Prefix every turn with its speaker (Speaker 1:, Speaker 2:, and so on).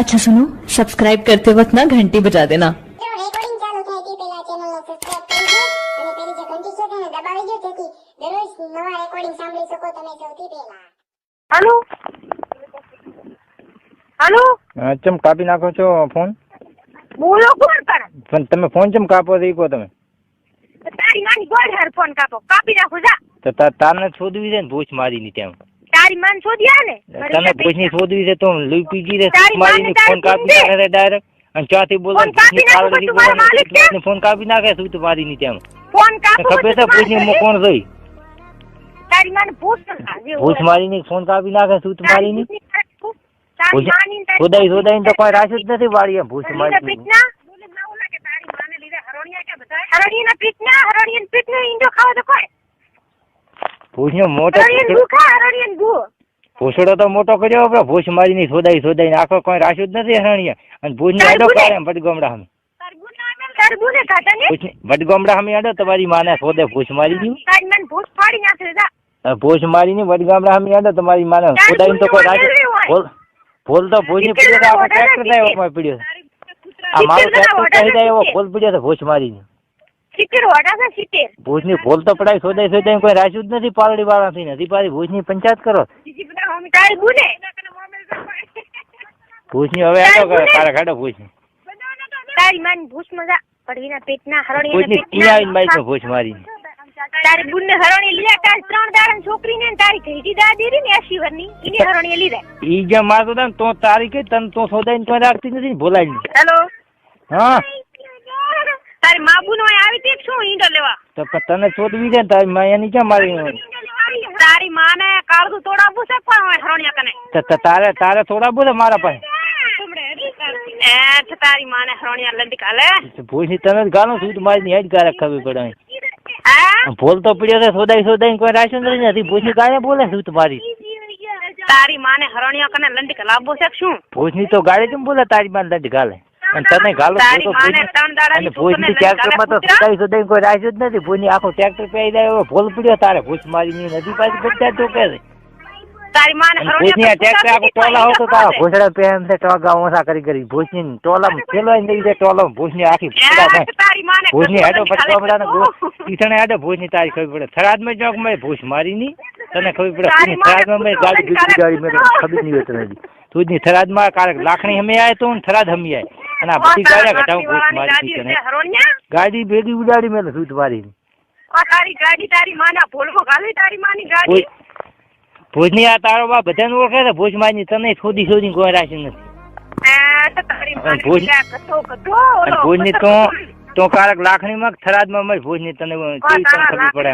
Speaker 1: अच्छा सुनो सब्सक्राइब करते वक्त ना घंटी बजा देना
Speaker 2: જો રેકોર્ડિંગ ચાલુ થાય તે પહેલા ચેનલને સબસ્ક્રાઇબ કરી દો અને પેલી જે ઘંટી છે તેને દબાવી દો જેથી દરરોજ નવા રેકોર્ડિંગ સાંભળી શકો તમે સૌથી પહેલા
Speaker 3: હાલો હાલો
Speaker 4: અ, ચમ કાપી નાખો છો ફોન
Speaker 3: બોલો કોણ કરે
Speaker 4: પણ તમે ફોન ચમ કાપો છો ઈ કહો તમે
Speaker 3: તારી નાની ગોળ હેર ફોન કાપો કાપી નાખો જા
Speaker 4: તો તા- તારને શોધવી છે ને ભૂસ મારીની તેમ
Speaker 3: તારી માન શોધ્યા ને?
Speaker 4: તને પૂછની શોધવી છે તો લઈ
Speaker 3: પીજી
Speaker 4: રે.
Speaker 3: મારી
Speaker 4: ફોન કાપી નાખે ડાયરેક્ટ અને ચાથી બોલો
Speaker 3: ફોન કાપી નાખો પછી મારા
Speaker 4: શું તો મારીની તેમ
Speaker 3: ફોન કાપી
Speaker 4: ખબર છે પૂછની મો કોણ જોઈ
Speaker 3: તારી માન ભૂસ પૂછ
Speaker 4: મારી મારીની ફોન કાપી નાખે શું તો મારીની?
Speaker 3: ની
Speaker 4: શોધાઈ શોધાઈને તો કોઈ રાશ જ નથી વાળી એમ ભૂસ
Speaker 3: હરણીના
Speaker 4: મારી
Speaker 3: હરણીના પીઠના હરણીના પીઠના ઈંડો ખાવા તો કોઈ
Speaker 4: ભૂસનો મોટો ભૂસડો તો મોટો કર્યો આપડે ભૂસ મારીની શોધાઈ શોધાઈને આખો કોઈ રાશ જ નથી હરણીએ અને
Speaker 3: ભૂસ
Speaker 4: ને
Speaker 3: ભૂલે.
Speaker 4: કાઢે
Speaker 3: ને
Speaker 4: ભૂસની વડગોમડા હમે અડો તમારી માને શોધે ભૂસ મારી
Speaker 3: દીધું ભૂસ
Speaker 4: મારી ની વડગામડા હમી આડો તમારી માને ખોદાઈને તો કોઈ
Speaker 3: ભૂલનો ફૂલ.
Speaker 4: ભોલ ભોલ તો
Speaker 3: ભૂસની
Speaker 4: પડ્યો ટ્રેક્ટર
Speaker 3: નથી.
Speaker 4: પીડ્યો આ મારો ટ્રેક્ટર
Speaker 3: નથી.
Speaker 4: જાય એવો ભોલ પીડ્યો છે ભોજ મારીની
Speaker 3: સિત્તેર વાટા છે સિત્તેર.
Speaker 4: ભોજની ભોલ તો પડાય શોધાય શોધાય કોઈ રાખ્યું જ નથી પાલડી વાળાથી નથી પાછી ભોજની પંચાયત કરો.
Speaker 3: તારી ગુને
Speaker 4: ભોજની હવે
Speaker 3: તારે
Speaker 4: આડો કરે. કારે ખાડો ભોજની.
Speaker 3: તારી માન ભૂસ મજા પડવીના પેટના
Speaker 4: ભોજની
Speaker 3: હરણીના
Speaker 4: અહીંયા આવીને બાઈક ભોજ મારી
Speaker 3: તારી બુનને હરણી લીધા તારી ત્રણ દાડા છોકરી ને તારી ઘેટી દાદી રી ને એસી વરની. એને હરણી લીધા.
Speaker 4: ઈ જે મારતો તો તારી કે તન તો શોધાઈને કોઈ રાખતી નથી ને ભોલાઈ
Speaker 3: હેલો.
Speaker 4: હા.
Speaker 3: તારી માબુ નો આવી તે શું ઈંડો લેવા?
Speaker 4: તો તને શોધવી છે ને તારી માં એની ક્યાં મારી
Speaker 3: તારી માને કાળું તોડાવું છે પણ હરણિયા કને?
Speaker 4: તારે તારે થોડા બોલે મારા પાસે?
Speaker 3: એ તારી માને હરણિયા લંડી કાલે
Speaker 4: ભોજની તને ગાલો છું મારી હેડ ગારે ખબર પડે.
Speaker 3: હા?
Speaker 4: તો પડ્યો છે સોદાઈ સોદાઈ કોઈ રાશન નથી ભોજની ગાય બોલે શું તમારી
Speaker 3: તારી માને હરણિયા કને લંડી કલાબો છે શું?
Speaker 4: ભોજની તો ગાડી કેમ બોલે? તારી માં દંડ ગાલે. અને તને ગાલો તો અને ભોજની તો કોઈ જ નથી. ભોજની આખો ટ્રેક્ટર પહેરી જાય એવો ભોલ પડ્યો તારે. ભોજ મારી ની પાછી બધા તો કે ભોજની ટ્રેક્ટર આખો ટોલા હોતો તારા. ભોસડા પેન છે ટોગા ઓછા કરી કરી. ભોજની ટોલા ટોલા આખી હેડો પછી હેડો. ભુજની તારી ખબર પડે. થરાદમાં ચોક મેં ભૂસ મારી ની. તને ખબર પડે. થરાદમાં મેં ગાડી ગાડી મેં ખબર નહીં હોય તને હજી. તુજની થરાદમાં કારક લાખણી હમે આય તો થરાદ હમી આય. અને આ બધી ગાડિયા ઘટાવું ભૂસ મારી
Speaker 3: હરણિયા.
Speaker 4: ગાડી ભેગી ઉડાડી મેં સૂત મારી
Speaker 3: આ તારી ગાડી તારી માના ભોલકો ગાલી તારી માની ગાડી.
Speaker 4: ભુજની આ તારો બા બધાને ઓળખે છે ભુજ મારી તને શોધી શોધી કોઈ રાશી નથી.
Speaker 3: માની ગાડી
Speaker 4: ભુજની તો તો કારક લાખણીમાં થરાદમાં મય ભુજની તને
Speaker 3: આ
Speaker 4: તને ખબર પડે